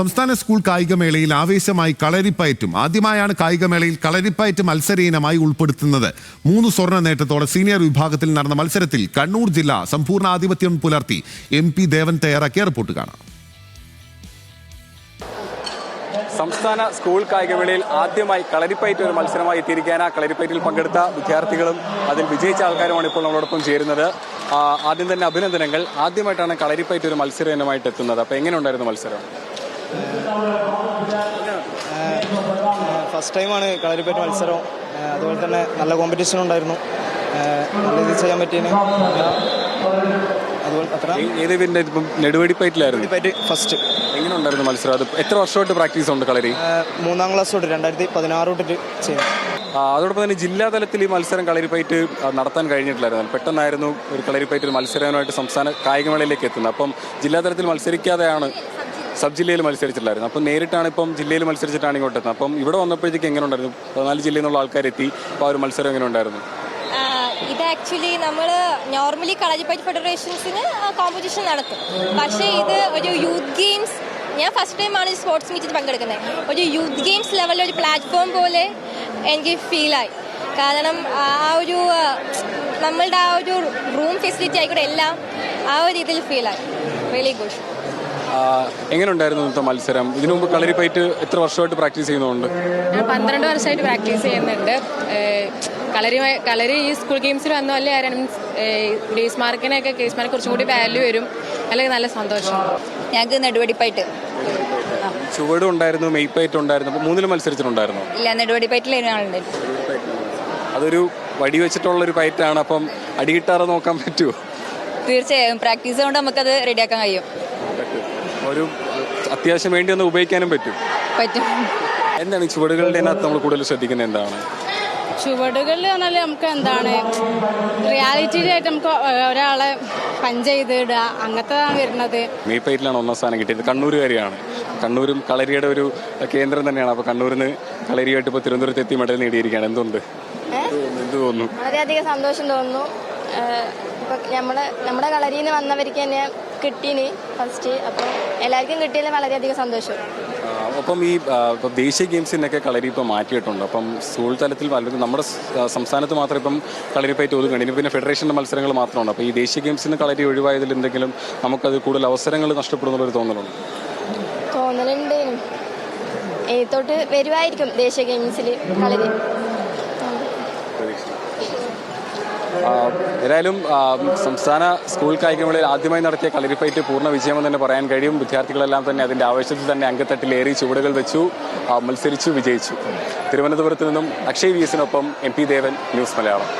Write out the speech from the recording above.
സംസ്ഥാന സ്കൂൾ കായികമേളയിൽ ആവേശമായി കളരിപ്പയറ്റും. ആദ്യമായാണ് കായികമേളയിൽ കളരിപ്പയറ്റ് മത്സര ഇനമായി ഉൾപ്പെടുത്തുന്നത്. മൂന്ന് സ്വർണ നേട്ടത്തോടെ സീനിയർ വിഭാഗത്തിൽ നടന്ന മത്സരത്തിൽ കണ്ണൂർ ജില്ല സമ്പൂർണ ആധിപത്യം പുലർത്തി എം പി ദേവൻ തയ്യാറാക്കിയ റിപ്പോർട്ട് കാണാം. സംസ്ഥാന സ്കൂൾ കായികമേളയിൽ ആദ്യമായി കളരിപ്പയറ്റ് ഒരു മത്സരമായി എത്തിയിരിക്കാൻ കളരിപ്പയറ്റിൽ പങ്കെടുത്ത വിദ്യാർത്ഥികളും അതിൽ വിജയിച്ച ആൾക്കാരുമാണ് ഇപ്പോൾ നമ്മളോടൊപ്പം ചേരുന്നത്. ആദ്യം തന്നെ അഭിനന്ദനങ്ങൾ. ആദ്യമായിട്ടാണ് കളരിപ്പയറ്റ് ഒരു മത്സര ഇനമായിട്ട് എത്തുന്നത്. അപ്പോൾ എങ്ങനെ ഉണ്ടായിരുന്നു മത്സരം? ഫസ്റ്റ് ടൈമാണ് കളരിപ്പേറ്റ് മത്സരം അതുപോലെ തന്നെ നല്ല കോമ്പറ്റീഷൻ ഉണ്ടായിരുന്നു. നല്ല രീതിയിൽ ചെയ്യാൻ പറ്റിയതിന്. അതുപോലെ അത്ര. ഏത് ഇപ്പം ഫസ്റ്റ് എങ്ങനെ ഉണ്ടായിരുന്നു മത്സരം? അത് എത്ര വർഷമായിട്ട് പ്രാക്ടീസ് ഉണ്ട് കളരി? മൂന്നാം ക്ലാസ് തൊട്ട് രണ്ടായിരത്തി പതിനാറ് തൊട്ടിട്ട് ചെയ്യുന്നു അതോടൊപ്പം തന്നെ ജില്ലാ തലത്തിൽ ഈ മത്സരം കളരിപ്പയറ്റ് നടത്താൻ കഴിഞ്ഞിട്ടില്ലായിരുന്നു. പെട്ടെന്നായിരുന്നു ഒരു കളരിപ്പയറ്റ് ഒരു മത്സരമായിട്ട് സംസ്ഥാന കായികമേളയിലേക്ക് എത്തുന്നത്. അപ്പം ജില്ലാ തലത്തിൽ മത്സരിക്കാതെയാണ് സബ് ജില്ലയിൽ മത്സരിച്ചിട്ടുള്ളായിരുന്നു അപ്പം നേരിട്ടാണ് ഇപ്പം ജില്ലയിൽ മത്സരിച്ചിട്ടാണ് ഇങ്ങോട്ട് എത്തുന്നത് അപ്പം ഇവിടെ വന്നപ്പോഴത്തേക്ക് എങ്ങനെ ഉണ്ടായിരുന്നു? പതിനാല് ജില്ലയിൽ നിന്നുള്ള ആൾക്കാരെത്തി. അപ്പോൾ ആ ഒരു മത്സരം എങ്ങനെ ഉണ്ടായിരുന്നു? ഇത് ആക്ച്വലി നമ്മൾ നോർമലി കളരിപ്പയറ്റ് ഫെഡറേഷൻസിന് കോമ്പറ്റീഷൻ നടത്തും. പക്ഷേ ഇത് ഒരു യൂത്ത് ഗെയിംസ് ഞാൻ ഫസ്റ്റ് ടൈമാണ് സ്പോർട്സ് മീറ്റിൽ പങ്കെടുക്കുന്നത്. ഒരു യൂത്ത് ഗെയിംസ് ലെവലിൽ ഒരു പ്ലാറ്റ്ഫോം പോലെ എനിക്ക് ഫീലായി കാരണം ആ ഒരു നമ്മളുടെ ആ ഒരു റൂം ഫെസിലിറ്റി ആയിക്കോട്ടെ എല്ലാം ആ ഒരു ഇതിൽ ഫീലായി വെരി ഗുഡ് എങ്ങനെ ഉണ്ടായിരുന്നു ഇന്നത്തെ മത്സരം? ഇതിനു മുമ്പ് കളരിപ്പയറ്റ് എത്ര വർഷമായിട്ട് പ്രാക്ടീസ് ചെയ്യുന്നുണ്ട്? ഞാൻ പന്ത്രണ്ട് വർഷമായിട്ട് പ്രാക്ടീസ് ചെയ്യുന്നുണ്ട്. കളരി കളരി ഈ സ്കൂൾ ഗെയിംസിൽ വന്നു അല്ലേ ആരാണ്? ഗ്രേസ് മാർക്കിനെയൊക്കെ ഗ്രേസ് മാർക്ക് കുറച്ചും കൂടി വാല്യൂ വരും. അല്ലെങ്കിൽ നല്ല സന്തോഷം. ഞങ്ങൾക്ക് നെടുവടിപ്പായിട്ട് ചുവടും ഉണ്ടായിരുന്നു മെയ്പ്പായിട്ട് ഉണ്ടായിരുന്നു. അപ്പോൾ മൂന്നിലും മത്സരിച്ചിട്ടുണ്ടായിരുന്നു? ഇല്ല നെടുവടിപ്പായിട്ടില്ല അതൊരു വടി വെച്ചിട്ടുള്ള ഒരു പയറ്റാണ്. അപ്പം അടി കിട്ടാറ് നോക്കാൻ പറ്റുമോ തീർച്ചയായും. പ്രാക്ടീസ് കൊണ്ട് നമുക്കത് റെഡിയാക്കാൻ കഴിയും. ഒരു അത്യാവശ്യം വേണ്ടി ഒന്ന് ഉപയോഗിക്കാനും പറ്റും. പറ്റും. എന്താണ് ഈ ചുവടുകളുടെ അതിനകത്ത് നമ്മൾ കൂടുതൽ ശ്രദ്ധിക്കുന്നത് എന്താണ്? ചുവടുകളിൽ പറഞ്ഞാൽ നമുക്ക് എന്താണ്? റിയാലിറ്റിയിലായിട്ട് നമുക്ക് ഒരാളെ പഞ്ച് ചെയ്ത് ഇടുക അങ്ങനത്തെതാണ് വരുന്നത്. മെയ്പ്പയറ്റിലാണ് ഒന്നാം സ്ഥാനം കിട്ടിയത്. കണ്ണൂരുകാരിയാണ്. കണ്ണൂരും കളരിയുടെ ഒരു കേന്ദ്രം തന്നെയാണ്. അപ്പോൾ കണ്ണൂരിൽ നിന്ന് കളരിയായിട്ട് ഇപ്പോൾ തിരുവനന്തപുരത്ത് എത്തി മെഡൽ നേടിയിരിക്കുകയാണ്. എന്തുണ്ട്? എന്ത് തോന്നുന്നു? വളരെയധികം സന്തോഷം തോന്നുന്നു. ഇപ്പൊ നമ്മൾ നമ്മുടെ കളരിയിൽ നിന്ന് വന്നവർക്ക് തന്നെ കിട്ടീന് ഫസ്റ്റ് അപ്പോൾ എല്ലാവർക്കും കിട്ടിയതിൽ വളരെയധികം സന്തോഷം. അപ്പം ഈ ദേശീയ ഗെയിംസിനൊക്കെ കളരി ഇപ്പം മാറ്റിയിട്ടുണ്ട്. അപ്പം സ്കൂൾ തലത്തിൽ അല്ലെങ്കിൽ നമ്മുടെ സംസ്ഥാനത്ത് മാത്രം ഇപ്പം കളരിപ്പയറ്റ് ഒതുങ്ങണം ഇനി പിന്നെ ഫെഡറേഷന്റെ മത്സരങ്ങൾ മാത്രമാണ്. അപ്പോൾ ഈ ദേശീയ ഗെയിംസിന് കളരി ഒഴിവായതിൽ എന്തെങ്കിലും നമുക്കത് കൂടുതൽ അവസരങ്ങൾ നഷ്ടപ്പെടുന്നുള്ളൊരു തോന്നലുണ്ട്? തോന്നലുണ്ട്. ഏത്തോട്ട് വരുമായിരിക്കും ദേശീയ ഗെയിംസിൽ കളരി ആ, ഏതായാലും സംസ്ഥാന സ്കൂൾ കായികമേളയിൽ ആദ്യമായി നടത്തിയ കളരിപ്പയറ്റ് പൂർണ വിജയമെന്ന് തന്നെ പറയാൻ കഴിയും. വിദ്യാർത്ഥികളെല്ലാം തന്നെ അതിന്റെ ആവേശത്തിൽ തന്നെ അംഗത്തട്ടിലേറി ചുവടുകൾ വെച്ചു മത്സരിച്ചു വിജയിച്ചു. തിരുവനന്തപുരത്ത് നിന്നും Akshay V എസിനൊപ്പം M P Devan news Malayalam.